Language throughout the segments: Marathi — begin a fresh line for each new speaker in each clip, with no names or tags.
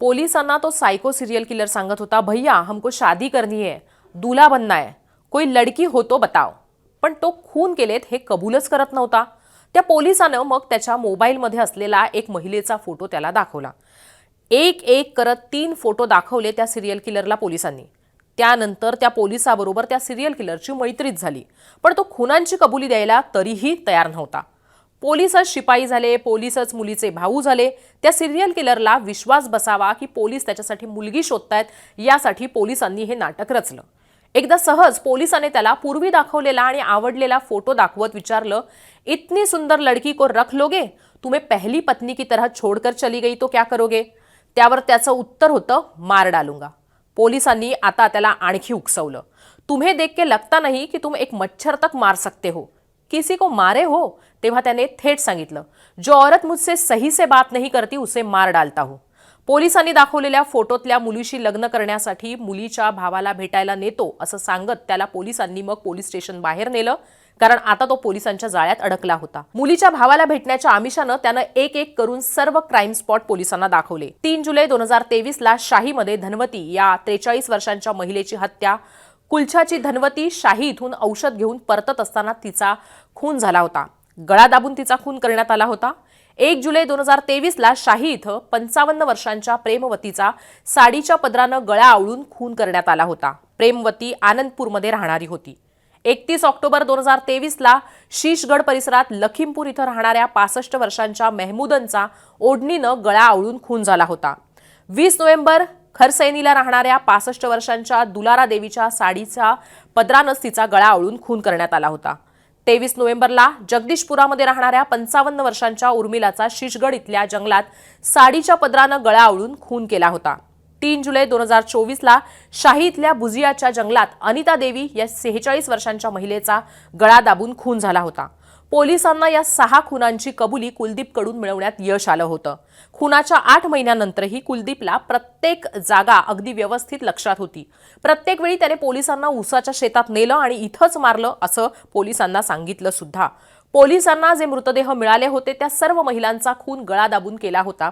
पोलिसांना तो सायको सिरियल किलर सांगत होता भैया हमको शादी करनी आहे दुला बनना है कोई लडकी होतो बताव पण तो खून केलेत हे कबूलच करत नव्हता. त्या पोलिसानं मग त्याच्या मोबाईलमध्ये असलेला एक महिलेचा फोटो त्याला दाखवला. एक एक करत तीन फोटो दाखवले त्या सिरियल किलरला पोलिसांनी. त्यानंतर त्या पोलिसाबरोबर त्या सिरियल किलरची मैत्रीच झाली. पण तो खुनांची कबुली द्यायला तरीही तयार नव्हता. पोलिसच शिपाई झाले पोलिसच मुलीचे भाऊ झाले. त्या सिरियल किलरला विश्वास बसावा की पोलीस त्याच्यासाठी मुलगी शोधतायत यासाठी पोलिसांनी हे नाटक रचलं. एकदा सहज पोलिसाने त्याला पूर्वी दाखवलेला आणि आवडलेला फोटो दाखवत विचारलं इतनी सुंदर लड़की को रख लोगे? तुम्ही पहिली पत्नी की तरह छोड़कर चली गई तो क्या करोगे? त्यावर त्याचं उत्तर होतं मार डालूंगा. पोलिसांनी आता त्याला आणखी उकसवलं. तुम्हें देख के लगता नाही की तुम एक मच्छर तक मार सकते हो. किसी को मारे हो तेव्हा त्याने थेट सांगितलं जो औरत मुझसे सही से बात नहीं करती उसे मार डालता हो. पोलिसांनी दाखवलेल्या फोटोतल्या मुलीशी लग्न करण्यासाठी मुलीच्या भावाला भेटायला नेतो असं सांगत त्याला पोलिसांनी मग पोलीस स्टेशन बाहेर नेलं कारण आता तो पोलिसांच्या जाळ्यात अडकला होता. मुलीच्या भावाला भेटण्याच्या आमिषानं त्यानं एक एक करून सर्व क्राईम स्पॉट पोलिसांना दाखवले. तीन जुलै दोन हजार तेवीस ला शाहीमध्ये धनवती या त्रेचाळीस वर्षांच्या महिलेची हत्या कुलछाची धनवती शाही इथून औषध घेऊन परतत असताना तिचा खून झाला होता. गळा दाबून तिचा खून करण्यात आला होता. एक जुलै दोन हजार तेवीसला शाही इथं पंचावन्न वर्षांच्या प्रेमवतीचा साडीच्या पदरानं गळा आवळून खून करण्यात आला होता. प्रेमवती आनंदपूरमध्ये राहणारी होती. एकतीस ऑक्टोबर दोन हजार तेवीसला शीशगड परिसरात लखीमपूर इथं राहणाऱ्या पासष्ट वर्षांच्या मेहमूदनचा ओढणीनं गळा आवळून खून झाला होता. वीस नोव्हेंबर खरसैनीला राहणाऱ्या पासष्ट वर्षांच्या दुलारा देवीच्या साडीचा पदरानच तिचा गळा आवळून खून करण्यात आला होता. तेवीस नोव्हेंबरला जगदीशपुरामध्ये राहणाऱ्या पंचावन्न वर्षांच्या उर्मिलाचा शिशगड इथल्या जंगलात साडीच्या पदरानं गळा आवळून खून केला होता. तीन जुलै दोन हजार चोवीसला शाही इथल्या भुजियाच्या जंगलात अनिता देवी या सेहेचाळीस वर्षांच्या महिलेचा गळा दाबून खून झाला होता. पोलिसांना या सहा खुनांची कबुली कुलदीपकडून मिळवण्यात यश आलं होतं. खुनाच्या आठ महिन्यानंतरही कुलदीपला प्रत्येक जागा अगदी व्यवस्थित लक्षात होती. प्रत्येक वेळी त्याने पोलिसांना उसाच्या शेतात नेलं आणि इथंच मारलं असं पोलिसांना सांगितलं सुद्धा. पोलिसांना जे मृतदेह मिळाले होते त्या सर्व महिलांचा खून गळा दाबून केला होता.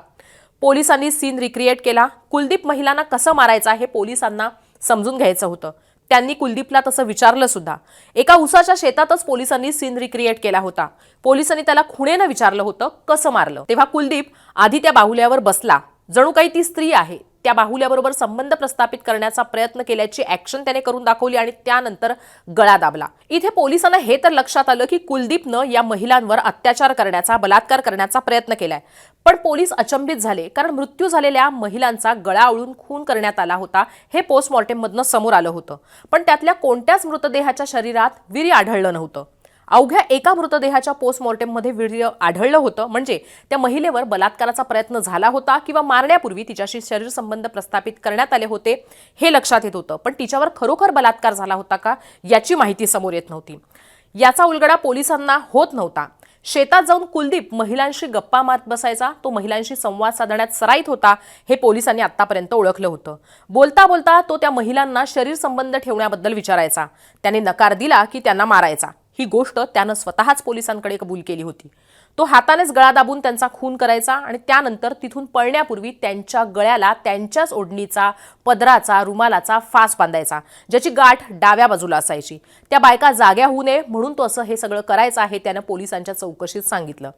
पोलिसांनी सीन रिक्रिएट केला. कुलदीप महिलांना कसं मारायचं हे पोलिसांना समजून घ्यायचं होतं. त्यांनी कुलदीपला तसं विचारलं सुद्धा. एका उसाच्या शेतातच पोलिसांनी सीन रिक्रिएट केला होता. पोलिसांनी त्याला खुणेनं विचारलं होतं कसं मारलं? तेव्हा कुलदीप आधी त्या बाहुल्यावर बसला. जणू काही ती स्त्री आहे. त्या बाहुल्याबरोबर संबंध प्रस्थापित करण्याचा प्रयत्न केल्याची ऍक्शन त्याने करून दाखवली आणि त्यानंतर गळा दाबला. इथे पोलिसांना हे तर लक्षात आलं की कुलदीपनं या महिलांवर अत्याचार करण्याचा बलात्कार करण्याचा प्रयत्न केलाय. पण पोलीस अचंबित झाले कारण मृत्यू झालेल्या महिलांचा गळा आळून खून करण्यात आला होता हे पोस्टमॉर्टेममधनं समोर आलं होतं. पण त्यातल्या कोणत्याच मृतदेहाच्या शरीरात वीर्य आढळलं नव्हतं. अवघ्या एका मृतदेहाच्या पोस्टमॉर्टेममध्ये वीर्य आढळलं होतं. म्हणजे त्या महिलेवर बलात्काराचा प्रयत्न झाला होता किंवा मारण्यापूर्वी तिच्याशी शरीर संबंध प्रस्थापित करण्यात आले होते हे लक्षात येत होतं. पण तिच्यावर खरोखर बलात्कार झाला होता का याची माहिती समोर येत नव्हती. याचा उलगडा पोलिसांना होत नव्हता. शेतात जाऊन कुलदीप महिलांशी गप्पा मारत बसायचा तो महिलांशी संवाद साधण्यात सराईत होता हे पोलिसांनी आतापर्यंत ओळखलं होतं. बोलता बोलता तो त्या महिलांना शरीर संबंध ठेवण्याबद्दल विचारायचा. त्याने नकार दिला की त्यांना मारायचा. ही गोष्ट त्यानं स्वतःच पोलिसांकडे कबूल केली होती. तो हातानेच गळा दाबून त्यांचा खून करायचा आणि त्यानंतर तिथून पळण्यापूर्वी त्यांच्या गळ्याला त्यांच्याच ओढणीचा पदराचा रुमालाचा फास बांधायचा ज्याची गाठ डाव्या बाजूला असायची. त्या बायका जाग्या होऊ नये म्हणून तो असं हे सगळं करायचं आहे त्यानं पोलिसांच्या चौकशीत सांगितलं.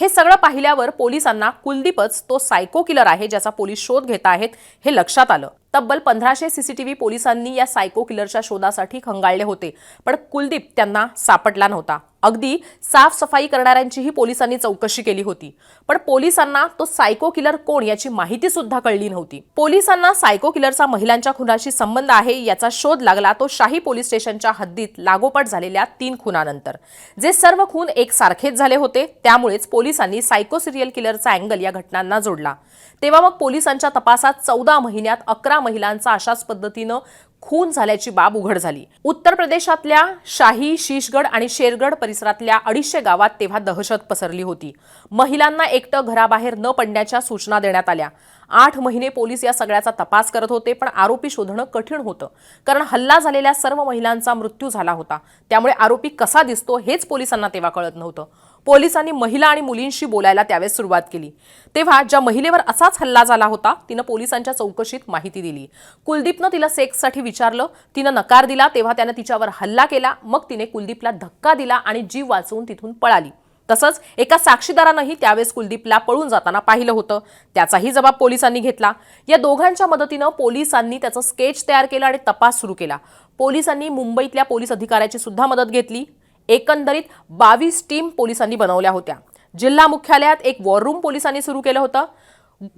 हे सगळं पाहिल्यावर पोलिसांना कुलदीपच तो सायको किलर आहे ज्याचा पोलीस शोध घेत आहेत हे लक्षात आलं. तब्बल पंधराशे सीसीटीव्ही पोलिसांनी या सायको किलरच्या शोधासाठी खंगाळले होते पण कुलदीप त्यांना सापडला नव्हता. अगदी साफसफाई करणाऱ्यांचीही पोलिसांनी चौकशी केली होती. पण पोलिसांना तो सायको किलर कोण याची माहिती सुद्धा कळली नव्हती. पोलिसांना सायको किलरचा महिलांच्या खुनाशी संबंध आहे याचा शोध लागला तो शाही पोलीस स्टेशनच्या हद्दीत लागोपाठ झालेल्या तीन खुनानंतर. जे सर्व खून एकसारखेच झाले होते त्यामुळेच पोलीस पोलिसांनी सायको सिरियल किलरचा अँगल या घटनांना जोडला. तेव्हा मग पोलिसांच्या तपासात चौदा महिन्यात अकरा महिलांचा अशाच पद्धतीनं खून झाल्याची बाब उघड झाली. उत्तर प्रदेशातल्या शाही शीशगड आणि शेरगड परिसरातल्या अडीचशे गावात तेव्हा दहशत पसरली होती. महिलांना एकटं घराबाहेर न पडण्याच्या सूचना देण्यात आल्या. आठ महिने पोलीस या सगळ्याचा तपास करत होते पण आरोपी शोधणं कठीण होतं. कारण हल्ला झालेल्या सर्व महिलांचा मृत्यू झाला होता. त्यामुळे आरोपी कसा दिसतो हेच पोलिसांना तेव्हा कळत नव्हतं. पोलिसांनी महिला आणि मुलींशी बोलायला त्यावेळेस सुरुवात केली. तेव्हा ज्या महिलेवर असाच हल्ला झाला होता तिनं पोलिसांच्या चौकशीत माहिती दिली. कुलदीपनं तिला सेक्ससाठी विचारलं. तिनं नकार दिला तेव्हा त्यानं तिच्यावर हल्ला केला. मग तिने कुलदीपला धक्का दिला आणि जीव वाचवून तिथून पळाली. तसंच एका साक्षीदारानंही त्यावेळेस कुलदीपला पळून जाताना पाहिलं होतं. त्याचाही जबाब पोलिसांनी घेतला. या दोघांच्या मदतीनं पोलिसांनी त्याचं स्केच तयार केलं आणि तपास सुरू केला. पोलिसांनी मुंबईतल्या पोलीस अधिकाऱ्याची सुद्धा मदत घेतली. एकंदरीत बावीस टीम पोलिसांनी बनवल्या होत्या. जिल्हा मुख्यालयात एक वॉर रूम पोलिसांनी सुरू केलं होतं.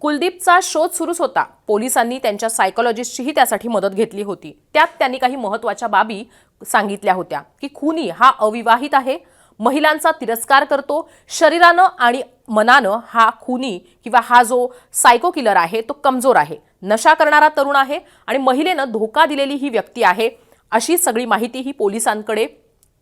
कुलदीपचा शोध सुरूच होता. पोलिसांनी त्यांच्या सायकोलॉजिस्टचीही त्यासाठी मदत घेतली होती. त्यात त्यांनी काही महत्त्वाच्या बाबी सांगितल्या होत्या की खुनी हा अविवाहित आहे महिलांचा तिरस्कार करतो शरीरानं आणि मनानं हा खुनी किंवा हा जो सायको किलर आहे तो कमजोर आहे. नशा करणारा तरुण आहे आणि महिलेनं धोका दिलेली ही व्यक्ती आहे अशी सगळी माहिती ही पोलिसांकडे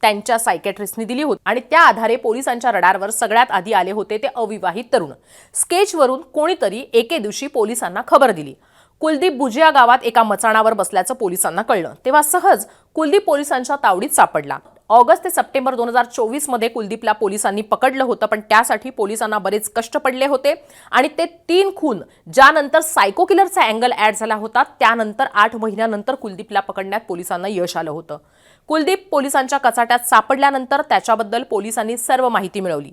त्यांच्या सायकॅट्रिस्टनी दिली होती. आणि त्या आधारे पोलिसांच्या रडारवर सगळ्यात आधी आले होते ते अविवाहित तरुण. स्केचवरून कोणीतरी एके दिवशी पोलिसांना खबर दिली. कुलदीप बुजिया गावात एका मचाणावर बसल्याचं पोलिसांना कळलं. तेव्हा सहज कुलदीप पोलिसांच्या तावडीत सापडला. ऑगस्ट ते सप्टेंबर दोन हजार चोवीसमध्ये कुलदीपला पोलिसांनी पकडलं होतं पण त्यासाठी पोलिसांना बरेच कष्ट पडले होते. आणि ते तीन खून ज्यानंतर सायको किलरचा अँगल ॲड झाला होता त्यानंतर आठ महिन्यानंतर कुलदीपला पकडण्यात पोलिसांना यश आलं होतं. कुलदीप पोलिसांच्या कचाट्यात सापडल्यानंतर त्याच्याबद्दल पोलिसांनी सर्व माहिती मिळवली.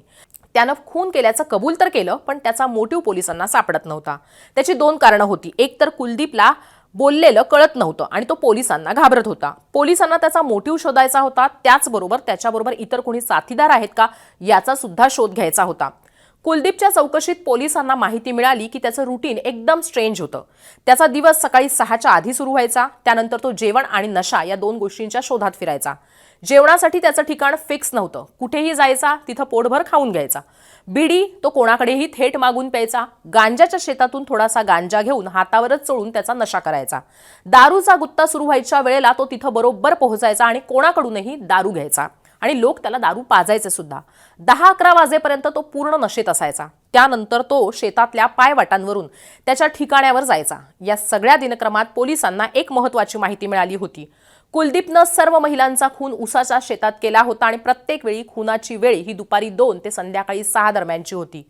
त्यानं खून केल्याचं कबूल तर केलं पण त्याचा मोटिव्ह पोलिसांना सापडत नव्हता. त्याची दोन कारणं होती. एक तर कुलदीपला बोललेलं कळत नव्हतं आणि तो पोलिसांना घाबरत होता. पोलिसांना त्याचा मोटिव्ह शोधायचा होता. त्याचबरोबर त्याच्याबरोबर इतर कोणी साथीदार आहेत का याचा सुद्धा शोध घ्यायचा होता. कुलदीपच्या चौकशीत पोलिसांना माहिती मिळाली की त्याचं रुटीन एकदम स्ट्रेंज होतं. त्याचा दिवस सकाळी सहाच्या आधी सुरू व्हायचा. त्यानंतर तो जेवण आणि नशा या दोन गोष्टींच्या शोधात फिरायचा. जेवणासाठी त्याचं ठिकाण फिक्स नव्हतं. कुठेही जायचा तिथं पोटभर खाऊन घ्यायचा. बिडी तो कोणाकडेही थेट मागून प्यायचा. गांजाच्या शेतातून थोडासा गांजा घेऊन हातावरच चळून त्याचा नशा करायचा. दारूचा गुत्ता सुरू व्हायच्या वेळेला तो तिथं बरोबर पोहोचायचा आणि कोणाकडूनही दारू घ्यायचा. आणि लोक त्याला दारू पाजायचे सुद्धा. दहा अकरा वाजेपर्यंत तो पूर्ण नशेत असायचा. त्यानंतर तो शेतातल्या पायवाटांवरून त्याच्या ठिकाण्यावर जायचा. या सगळ्या दिनक्रमात पोलिसांना एक महत्वाची माहिती मिळाली होती. कुलदीपनं सर्व महिलांचा खून उसाच्या शेतात केला होता आणि प्रत्येक वेळी खुनाची वेळ ही दुपारी दोन ते संध्याकाळी सहा दरम्यानची होती.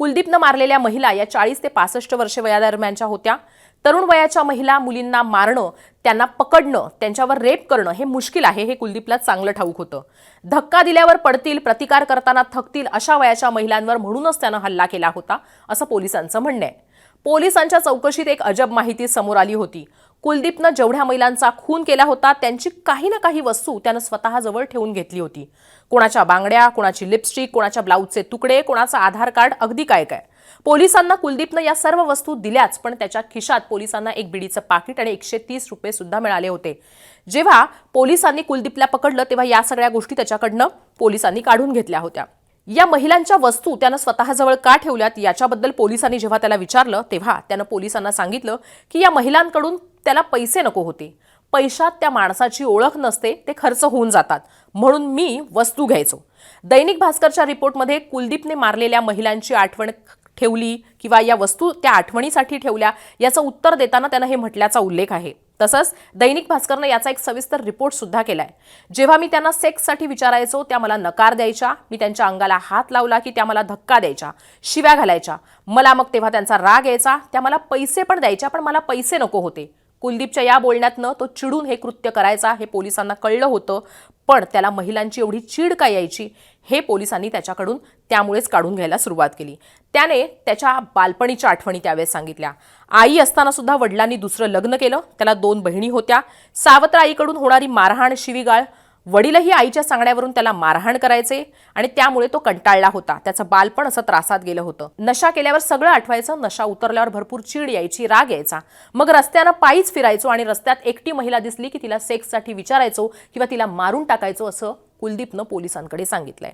कुलदीपनं मारलेल्या महिला या चाळीस ते पासष्ट वर्षे वयादरम्यानच्या होत्या. तरुण वयाच्या महिला मुलींना मारणं त्यांना पकडणं त्यांच्यावर रेप करणं हे मुश्किल आहे हे कुलदीपला चांगलं ठाऊक होतं. धक्का दिल्यावर पडतील प्रतिकार करताना थकतील अशा वयाच्या महिलांवर म्हणूनच त्यानं हल्ला केला होता असं पोलिसांचं म्हणणं आहे. पोलिसांच्या चौकशीत एक अजब माहिती समोर आली होती. कुलदीपनं जेवढ्या महिलांचा खून केला होता त्यांची काही ना काही वस्तू त्यानं स्वतःजवळ ठेवून घेतली होती. कोणाच्या बांगड्या कोणाची लिपस्टिक कोणाच्या ब्लाऊजचे तुकडे कोणाचं आधार कार्ड अगदी काय काय. पोलिसांना कुलदीपनं या सर्व वस्तू दिल्याच पण त्याच्या खिशात पोलिसांना एक बिडीचं पाकिट आणि एकशे तीस रुपये सुद्धा मिळाले होते. जेव्हा पोलिसांनी कुलदीपला पकडलं तेव्हा या सगळ्या गोष्टी त्याच्याकडनं पोलिसांनी काढून घेतल्या होत्या. या महिलांच्या वस्तू त्यानं स्वतःजवळ का ठेवल्यात याच्याबद्दल पोलिसांनी जेव्हा त्याला विचारलं तेव्हा त्यानं पोलिसांना सांगितलं की या महिलांकडून त्याला पैसे नको होते. पैशात त्या माणसाची ओळख नसते ते खर्च होऊन जातात. म्हणून मी वस्तू घ्यायचो. दैनिक भास्करच्या रिपोर्टमध्ये कुलदीपने मारलेल्या महिलांची आठवण ठेवली किंवा या वस्तू त्या आठवणीसाठी ठेवल्या याचं उत्तर देताना त्यानं हे म्हटल्याचा उल्लेख आहे. तसंच दैनिक भास्करनं याचा एक सविस्तर रिपोर्ट सुद्धा केलाय. जेव्हा मी त्यांना सेक्ससाठी विचारायचो त्या मला नकार द्यायच्या. मी त्यांच्या अंगाला हात लावला की त्या मला धक्का द्यायच्या शिव्या घालायच्या. मला मग तेव्हा त्यांचा राग यायचा. त्या मला पैसे पण द्यायच्या पण मला पैसे नको होते. कुलदीपच्या या बोलण्यातनं तो चिडून हे कृत्य करायचा हे पोलिसांना कळलं होतं. पण त्याला महिलांची एवढी चीड का यायची हे पोलिसांनी त्याच्याकडून त्यामुळेच काढून घ्यायला सुरुवात केली. त्याने त्याच्या बालपणीच्या आठवणी त्यावेळेस सांगितल्या. आई असताना सुद्धा वडिलांनी दुसरं लग्न केलं. त्याला दोन बहिणी होत्या. सावत्र आईकडून होणारी मारहाण शिवीगाळ वडीलही आईच्या सांगण्यावरून त्याला मारहाण करायचे आणि त्यामुळे तो कंटाळला होता. त्याचं बालपण असं त्रासात गेलं होतं. नशा केल्यावर सगळं आठवायचं नशा उतरल्यावर भरपूर चीड यायची राग यायचा. मग रस्त्यानं पायीच फिरायचो आणि रस्त्यात एकटी महिला दिसली की तिला सेक्ससाठी विचारायचो किंवा तिला मारून टाकायचो असं कुलदीपनं पोलिसांकडे सांगितलंय.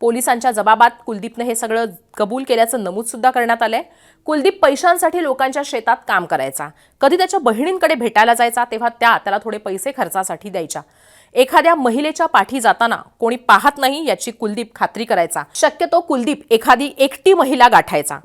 पोलिसांच्या जबाबात कुलदीपनं हे सगळं कबूल केल्याचं नमूदसुद्धा करण्यात करण्यात आलंय. कुलदीप पैशांसाठी लोकांच्या शेतात काम करायचा. कधी त्याच्या बहिणींकडे भेटायला जायचा तेव्हा त्या त्याला थोडे पैसे खर्चासाठी द्यायच्या. एखाद्या महिलेच्या पाठी जाताना कोणी पाहत नाही याची कुलदीप खात्री करायचा. शक्यतो कुलदीप एखादी एकटी महिला गाठायचा.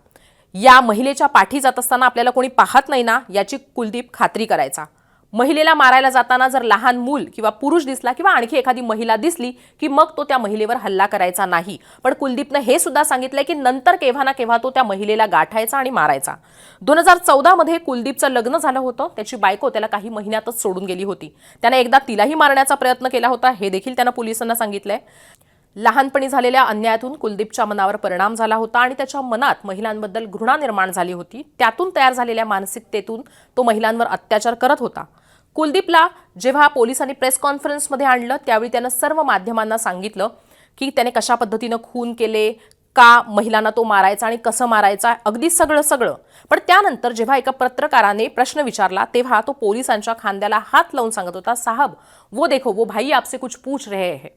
या महिलेच्या पाठी जात असताना आपल्याला कोणी पाहत नाही ना याची कुलदीप खात्री करायचा. महिलेला मारायला जाताना जर लहान मूल किंवा पुरुष दिसला किंवा आणखी एखादी महिला दिसली की मग तो त्या महिलेवर हल्ला करायचा नाही. पण कुलदीपनं हे सुद्धा सांगितलंय की नंतर केव्हा ना केव्हा तो त्या महिलेला गाठायचा आणि मारायचा. दोन हजार चौदामध्ये कुलदीपचं लग्न झालं होतं. त्याची बायको त्याला काही महिन्यातच सोडून गेली होती. त्याने एकदा तिलाही मारण्याचा प्रयत्न केला होता. हे देखील त्यानं पोलिसांना सांगितलंय. लहानपणी झालेल्या अन्यायातून कुलदीपच्या मनावर परिणाम झाला होता आणि त्याच्या मनात महिलांबद्दल घृणा निर्माण झाली होती. त्यातून तयार झालेल्या मानसिकतेतून तो महिलांवर अत्याचार करत होता. कुलदीपला जेव्हा पोलिसांनी प्रेस कॉन्फरन्समध्ये आणलं त्यावेळी त्यानं सर्व माध्यमांना सांगितलं की त्याने कशा पद्धतीनं खून केले का महिलांना तो मारायचा आणि कसं मारायचा अगदी सगळं सगळं. पण त्यानंतर जेव्हा एका पत्रकाराने प्रश्न विचारला तेव्हा तो पोलिसांच्या खांद्याला हात लावून सांगत होता साहब वो देखो वो भाई आपसे कुछ पूछ रहे है.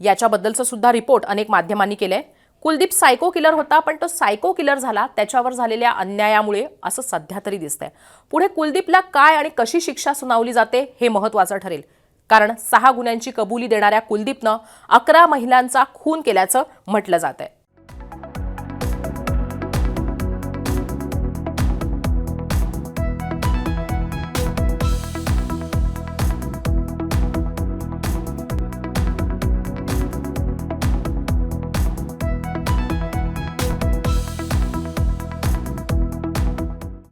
याच्याबद्दलचं सुद्धा रिपोर्ट अनेक माध्यमांनी केलंय. कुलदीप सायको किलर होता पण तो सायको किलर झाला. त्याच्यावर झालेल्या अन्यायामुळे असं सध्या तरी दिसतंय. पुढे कुलदीपला काय आणि कशी शिक्षा सुनावली जाते हे महत्वाचं ठरेल. कारण सहा गुन्ह्यांची कबुली देणाऱ्या कुलदीपनं अकरा महिलांचा खून केल्याचं म्हटलं जात आहे